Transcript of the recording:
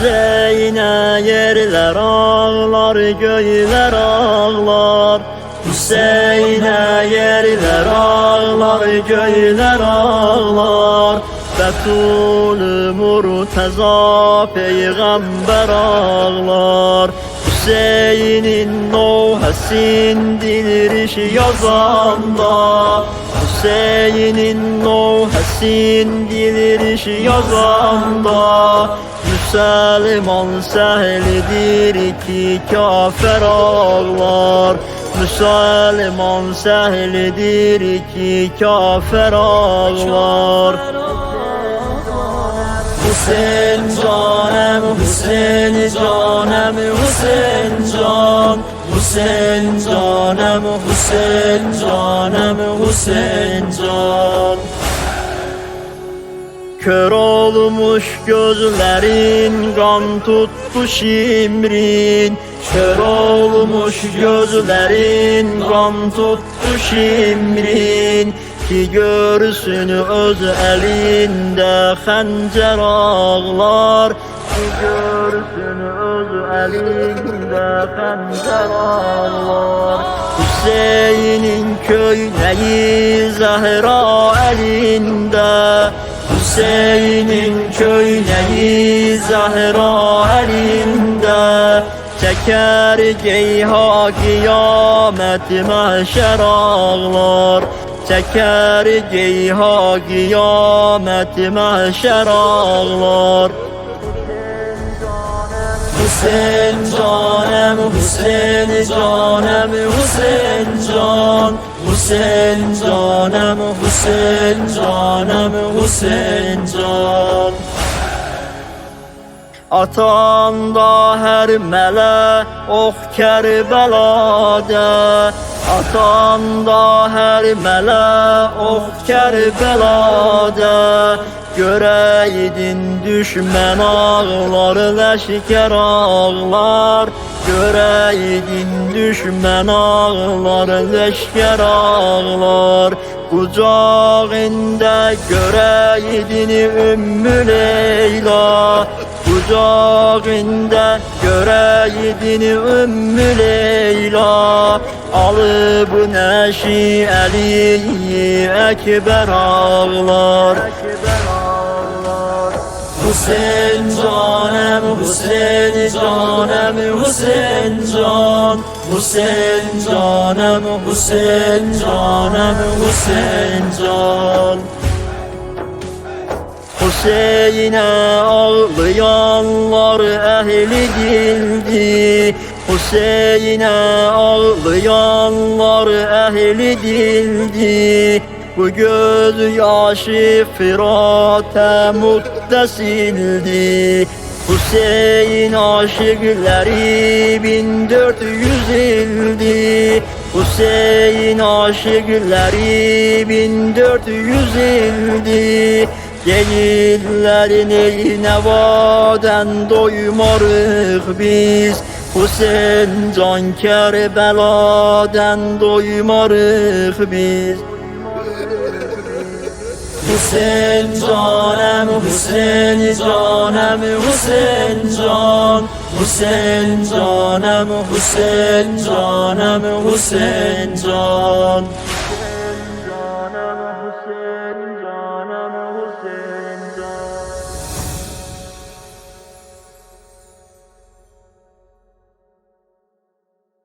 Hüseyin'e yerler ağlar, göyler ağlar. Hüseyin'e yerler ağlar, göyler ağlar. Betul Murteza peygamber ağlar. Hüseyin'in nohesin dilirişi yazanda Hüseyin'in nohesin dilirişi yazanda. Müslüman sehlidir ki kafir ağlar. Müslüman sehlidir ki kafir ağlar. Hüseyin canım, Hüseyin canım, Hüseyin can Hüseyin canım, Hüseyin canım, Hüseyin can. Kör olmuş gözlerin kan tuttu şimrin Kör olmuş gözlerin kan tuttu şimrin Ki görsün öz elinde xəncər ağlar elinde xəncər ağlar. Hüseyin'in köyneği Zehra elinde. Hüseyin'in köyneği Zehra elinde. Çeker geyha kıyamet mahşer ağlar. Çeker geyha kıyamet mahşer ağlar Hüseyin canım, Hüseyin canım, Hüseyin can. Hüseyin canım, Hüseyin canım, Hüseyin can. Atanda her mele ok Kerbela'da Atanda her mele ok Kerbela'da. Göreydin düşmen ağlar leşker ağlar. Göreydin düşmen ağlar leşker ağlar Kucağında göreydin Ümmü Leyla. Kucağında göreydin Ümmü Leyla. Alıp neşi Ali Ekber ağlar Hüseyin canım, Hüseyin canım, Hüseyin can. Hüseyin canım, Hüseyin canım, Hüseyin can. Hüseyin'e ağlayanlar ehli dildi Hüseyin'e ağlayanlar ehli dildi Bu göz yaşı firate muttesildi Hüseyin aşıkları bin dört yüz ildi. Hüseyin aşıkları bin dört yüz ildi. Geyillerini nevaden doymarıq biz. Hüseyin can Kerbeladan doymarıq biz Hüseyin canım, Hüseyin canım, Hüseyin can. Hüseyin canım, Hüseyin canım, Hüseyin can